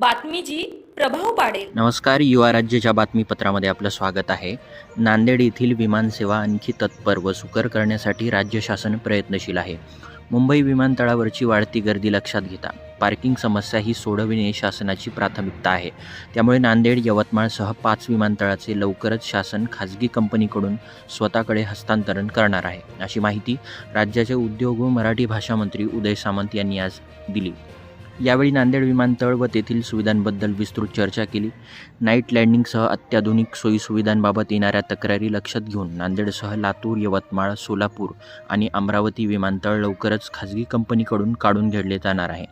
बातमीची प्रभाव पाडेल. नमस्कार युवा राज्याच्या बातमीपत्रामध्ये आपलं स्वागत आहे. नांदेड येथील विमानसेवा आणखी तत्पर व सुकर करण्यासाठी राज्य शासन प्रयत्नशील आहे. मुंबई विमानतळावरची वाढती गर्दी लक्षात घेता. पार्किंग समस्या ही सोडविणे शासनाची प्राथमिकता आहे. त्यामुळे नांदेड यवतमाळसह पाच विमानतळाचे लवकरच शासन खाजगी कंपनीकडून स्वतःकडे हस्तांतरण करणार आहे. अशी माहिती राज्याचे उद्योग व मराठी भाषा मंत्री उदय सामंत यांनी आज दिली. यावेळी नांदेड विमानतळ व तेथील सुविधांबद्दल विस्तृत चर्चा केली. नाईट लँडिंगसह अत्याधुनिक सोयीसुविधांबाबत येणाऱ्या तक्रारी लक्षात घेऊन नांदेडसह लातूर यवतमाळ सोलापूर आणि अमरावती विमानतळ लवकरच खाजगी कंपनीकडून काढून घेतले जाणार आहे.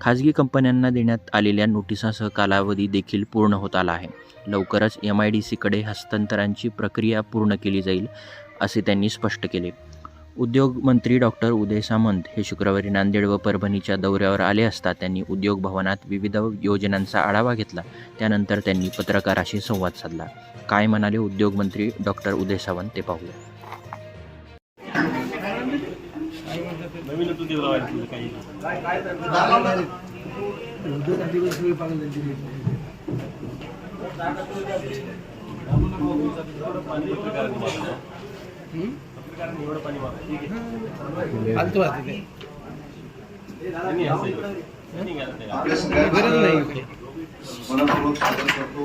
खाजगी कंपन्यांना देण्यात आलेल्या नोटिसासह कालावधी देखील पूर्ण होत आला आहे. लवकरच एम आय डी सीकडे हस्तांतरांची प्रक्रिया पूर्ण केली जाईल असे त्यांनी स्पष्ट केले. उद्योग मंत्री डॉक्टर उदय सामंत हे शुक्रवारी नांदेड व परभणीच्या दौऱ्यावर आले असता त्यांनी उद्योग भवनात विविध योजनांचा आढावा घेतला. त्यानंतर त्यांनी पत्रकाराशी संवाद साधला. काय म्हणाले उद्योगमंत्री डॉक्टर उदय सावंत ते पाहूया. आपल्या मनपूर्वक स्वागत करतो.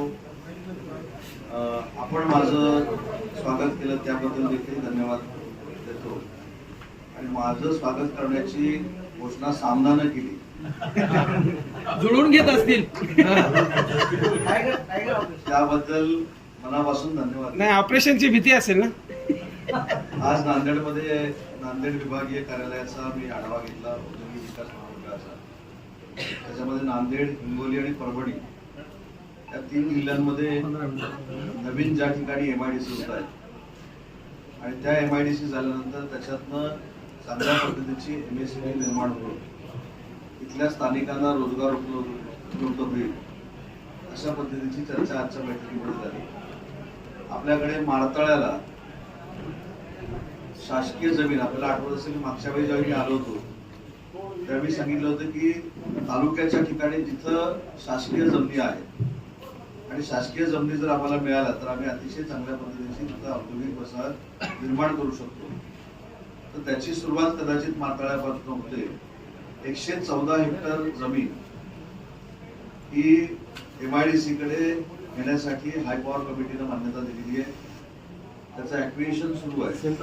आपण माझं स्वागत केलं त्याबद्दल देखील धन्यवाद देतो. आणि माझं स्वागत करण्याची घोषणा सामनानं केली. जुळवून घेत असतील. त्याबद्दल मनापासून धन्यवाद. नाही ऑपरेशनची भीती असेल ना? आज नांदेडमध्ये नांदेड विभागीय कार्यालयाचा मी आढावा घेतला औद्योगिक विकास महामंडळाचा. त्याच्यामध्ये नांदेड हिंगोली आणि परभणी या तीन जिल्ह्यांमध्ये नवीन ज्या ठिकाणी एम आय डी सी होत आहेत. आणि त्या एम आय डी सी झाल्यानंतर त्याच्यातनं चांगल्या पद्धतीची एम एस सी निर्माण होईल. इथल्या स्थानिकांना रोजगार उपलब्ध उपलब्ध होईल. अशा पद्धतीची चर्चा आजच्या बैठकीमध्ये झाली. आपल्याकडे मारतळ्याला शासकीय जमीन आपल्याला आठवत असेल मागच्या वेळी ज्यावेळी आलो होतो त्यावेळी सांगितलं होतं की तालुक्याच्या ठिकाणी जिथं शासकीय जमिनी आहेत आणि शासकीय जमिनी जर आम्हाला मिळाल्या तर आम्ही अतिशय चांगल्या पद्धतीची तिथं औद्योगिक वसाहत निर्माण करू शकतो. तर त्याची सुरुवात कदाचित मारतळ्यापासून होते. एकशे चौदा हेक्टर जमीन ही एम आय डी सी कडे घेण्यासाठी हाय पॉवर कमिटीनं मान्यता दिलेली आहे. त्याचं ऍक्विएशन सुरू आहे.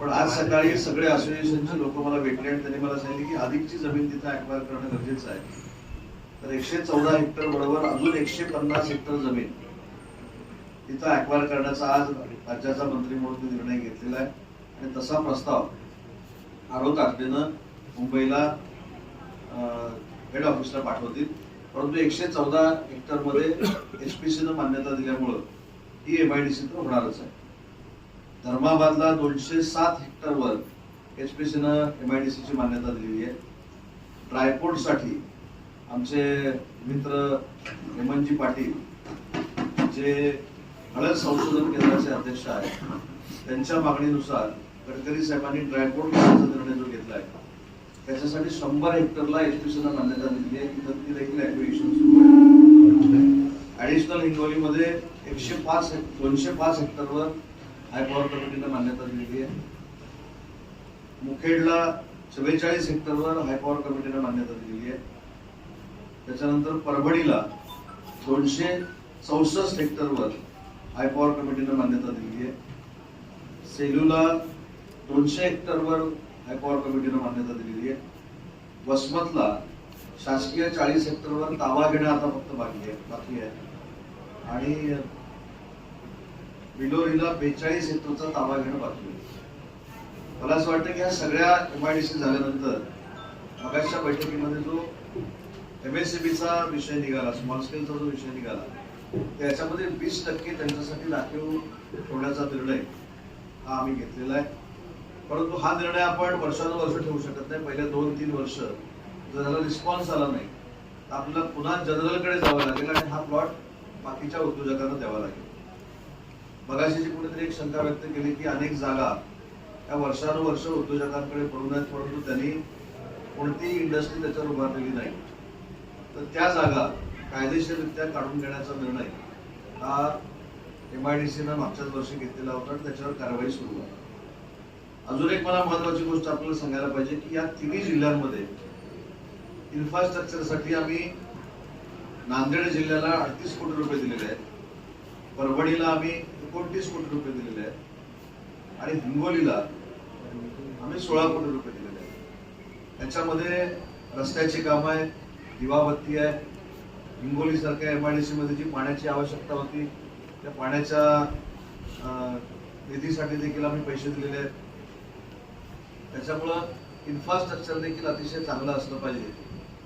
पण आज सकाळी सगळे असोसिएशनचे लोक मला भेटले आणि त्यांनी मला सांगितले की अधिकची जमीन तिथे अक्वायर करणं गरजेचं आहे. तर एकशे चौदा हेक्टर बरोबर अजून एकशे पन्नास हेक्टर जमीन तिथं अक्वायर करण्याचा आज राज्याचा मंत्री म्हणून निर्णय घेतलेला आहे. आणि तसा प्रस्ताव आरो ताकदीनं मुंबईला हेड ऑफिसला पाठवतील. परंतु एकशे चौदा हेक्टरमध्ये सीनं मान्यता दिल्यामुळं ही एमआयडीसी तर होणारच आहे. धर्माबादला दोनशे सात हेक्टरवर एचपीसीनं एमआयडीसीची मान्यता दिलेली आहे. ड्रायपोर्टसाठी आमचे मित्र हेमंतजी पाटील जे हळद संशोधन केंद्राचे अध्यक्ष आहेत त्यांच्या मागणीनुसार गडकरी साहेबांनी ड्रायपोर्ट करण्याचा निर्णय जो घेतलाय त्याच्यासाठी शंभर हेक्टरला एचपीसीनं मान्यता दिली आहे. तिथं ती देखील ऍक्विएशन सुरू आहे. ऍडिशनल हिंगोलीमध्ये एकशे पाच दोनशे पाच हेक्टरवर हाय पॉवर कमिटीनं मान्यता दिलेली आहे. मुखेडला चव्वेचाळीस हेक्टरवर हाय पॉवर कमिटीनं मान्यता दिलेली आहे. त्याच्यानंतर परभणीला दोनशे चौसष्ट हेक्टरवर हाय पॉवर कमिटीनं मान्यता दिलेली आहे. सेलूला दोनशे हेक्टरवर हाय पॉवर कमिटीनं मान्यता दिलेली आहे. वसमतला शासकीय चाळीस हेक्टरवर ताबा घेणं आता फक्त बाकी आहे बाकी आहे. आणि बिलोरीला बेचाळीस हेतूचा ताबा घेणं बाकी मला असं वाटतं की ह्या सगळ्या एमआयडीसी झाल्यानंतर मगाच्या बैठकीमध्ये जो एमएससीबीचा विषय निघाला स्मॉल स्केलचा जो विषय निघाला त्याच्यामध्ये वीस टक्के त्यांच्यासाठी राखीव ठेवण्याचा निर्णय हा आम्ही घेतलेला आहे. परंतु हा निर्णय आपण वर्षानुवर्ष ठेवू शकत नाही. पहिल्या दोन तीन वर्ष जर त्याला रिस्पॉन्स आला नाही. तर आपल्याला पुन्हा जनरलकडे जावं लागेल आणि हा प्लॉट बाकीच्या उद्योजकांना द्यावा लागेल. मगाशीची कुणीतरी एक शंका व्यक्त केली की अनेक जागा या वर्षानुवर्ष उद्योजकांकडे पडून आहेत परंतु त्यांनी कोणतीही इंडस्ट्री त्याच्यावर उभारलेली नाही. तर त्या जागा कायदेशीररित्या काढून घेण्याचा निर्णय हा एम आय डी सीनं मागच्याच वर्षी घेतलेला होता आणि त्याच्यावर कारवाई सुरू आहे. अजून एक मला महत्वाची गोष्ट आपल्याला सांगायला पाहिजे की या तिन्ही जिल्ह्यांमध्ये इन्फ्रास्ट्रक्चरसाठी आम्ही नांदेड जिल्ह्याला अडतीस कोटी रुपये दिलेले आहेत. परभणीला आम्ही एकोणतीस कोटी रुपये दिलेले आहेत. आणि हिंगोलीला आम्ही सोळा कोटी रुपये दिलेले आहेत. त्याच्यामध्ये रस्त्याची कामं आहेत दिवाबत्ती आहे. हिंगोलीसारख्या एम आय डी मध्ये जी पाण्याची आवश्यकता होती त्या पाण्याच्या निधीसाठी देखील आम्ही पैसे दिलेले आहेत. त्याच्यामुळं इन्फ्रास्ट्रक्चर देखील अतिशय चांगलं असलं पाहिजे.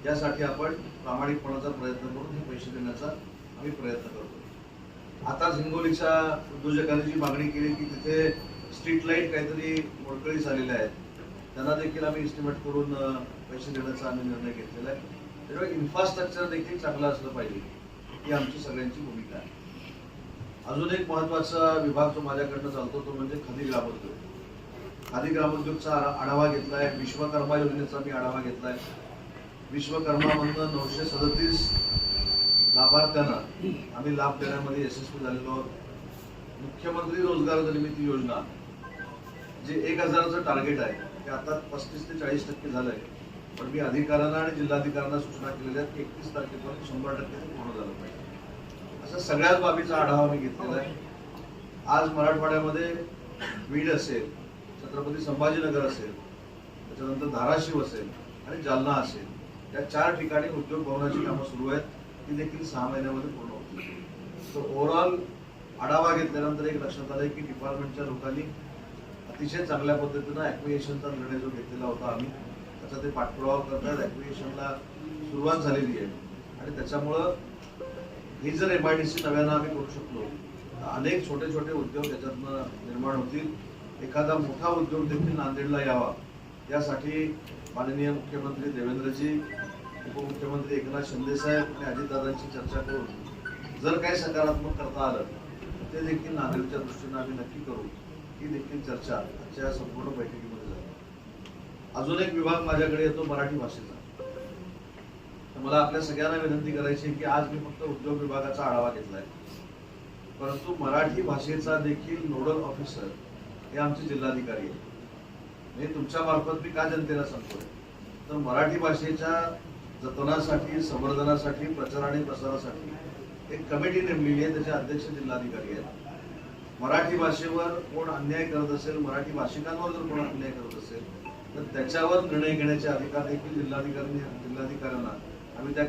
यासाठी आपण प्रामाणिकपणाचा प्रयत्न करून हे पैसे देण्याचा आम्ही प्रयत्न करतो. आता हिंगोलीच्या उद्योजकांनी जी मागणी केली की तिथे स्ट्रीट लाइट काहीतरी मोडकळीस आलेल्या आहेत. त्यांना देखील आम्ही इस्टिमेट करून पैसे देण्याचा आम्ही निर्णय घेतलेला आहे. त्यामुळे इन्फ्रास्ट्रक्चर देखील चांगलं असलं पाहिजे ही आमची सगळ्यांची भूमिका आहे. अजून एक महत्त्वाचा विभाग जो माझ्याकडनं चालतो तो म्हणजे खादी ग्रामोद्योग. खादी ग्रामोद्योगचा आढावा आढावा घेतलाय विश्वकर्मा योजनेचा मी आढावा घेतलाय. विश्वकर्मामधनं नऊशे सदतीस लाभार्थ्यांना आम्ही लाभ देण्यामध्ये यशस्वी झालेलो आहोत. मुख्यमंत्री रोजगार निर्मिती योजना जे एक हजाराचं टार्गेट आहे ते आता पस्तीस ते चाळीस टक्के झालंय. पण मी अधिकाऱ्यांना आणि जिल्हाधिकाऱ्यांना सूचना केलेल्या आहेत एकतीस तारखेपर्यंत शंभर टक्के ते पूर्ण झालं पाहिजे. अशा सगळ्याच बाबीचा आढावा मी घेतलेला आहे. आज मराठवाड्यामध्ये बीड असेल छत्रपती संभाजीनगर असेल त्याच्यानंतर धाराशिव असेल आणि जालना असेल या चार ठिकाणी उद्योग भवनाची कामं सुरू आहेत. ती देखील सहा महिन्यामध्ये पूर्ण होतील तर ओव्हरऑल आढावा घेतल्यानंतर एक लक्षात आलं की डिपार्टमेंटच्या लोकांनी अतिशय चांगल्या पद्धतीनं ऍक्विएशनचा निर्णय जो घेतलेला होता आम्ही त्याचा ते पाठपुरावा करतात ऍक्विएशनला सुरुवात झालेली आहे. आणि त्याच्यामुळं ही जर एम आय डी सी नव्यानं आम्ही करू शकलो तर अनेक छोटे छोटे उद्योग त्याच्यातनं निर्माण होतील. एखादा मोठा उद्योग देखील नांदेडला यावा. यासाठी माननीय मुख्यमंत्री देवेंद्रजी उपमुख्यमंत्री एकनाथ शिंदे साहेब आणि अजितदादांची चर्चा करून जर काही सकारात्मक करता आलं तर ते देखील नांदेडच्या दृष्टीनं आम्ही नक्की करू. ही देखील चर्चा आजच्या संपूर्ण बैठकीमध्ये झाली. अजून एक विभाग माझ्याकडे येतो मराठी भाषेचा. तर मला आपल्या सगळ्यांना विनंती करायची आहे की आज मी फक्त उद्योग विभागाचा आढावा घेतलाय. परंतु मराठी भाषेचा देखील नोडल ऑफिसर हे आमचे जिल्हाधिकारी आहेत. मी तुमच्या मार्फत मी का जनतेला सांगतोय? तर मराठी भाषेच्या जतनासाठी संवर्धनासाठी प्रचार आणि प्रसारासाठी एक कमिटी नेमलेली आहे त्याचे अध्यक्ष जिल्हाधिकारी आहेत. मराठी भाषेवर कोण अन्याय करत असेल मराठी भाषिकांवर जर कोण अन्याय करत असेल तर त्याच्यावर निर्णय घेण्याचे अधिकार देखील जिल्हाधिकारी जिल्हाधिकाऱ्यांना आम्ही त्या